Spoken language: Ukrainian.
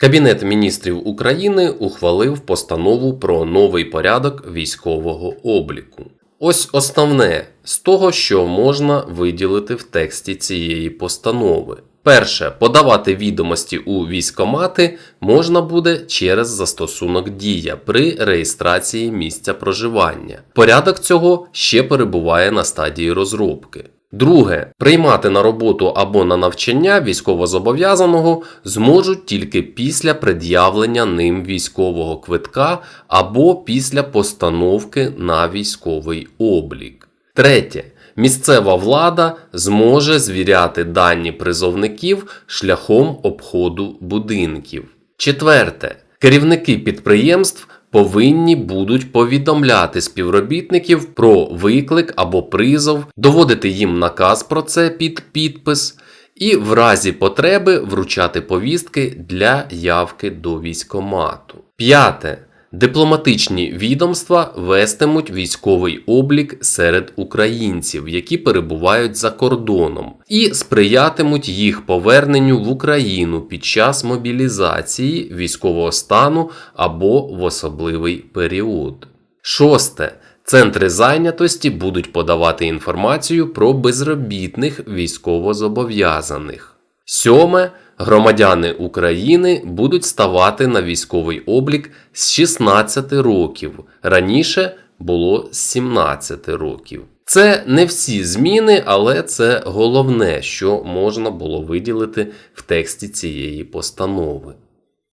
Кабінет міністрів України ухвалив постанову про новий порядок військового обліку. Ось основне з того, що можна виділити в тексті цієї постанови. Перше, подавати відомості у військомати можна буде через застосунок Дія при реєстрації місця проживання. Порядок цього ще перебуває на стадії розробки. Друге, приймати на роботу або на навчання військовозобов'язаного зможуть тільки після пред'явлення ним військового квитка або після постановки на військовий облік. Третє. Місцева влада зможе звіряти дані призовників шляхом обходу будинків. Четверте. Керівники підприємств повинні будуть повідомляти співробітників про виклик або призов, доводити їм наказ про це під підпис і в разі потреби вручати повістки для явки до військомату. П'яте. Дипломатичні відомства вестимуть військовий облік серед українців, які перебувають за кордоном, і сприятимуть їх поверненню в Україну під час мобілізації військового стану або в особливий період. Шосте. Центри зайнятості будуть подавати інформацію про безробітних військовозобов'язаних. Сьоме. Громадяни України будуть ставати на військовий облік з 16 років. Раніше було з 17 років. Це не всі зміни, але це головне, що можна було виділити в тексті цієї постанови.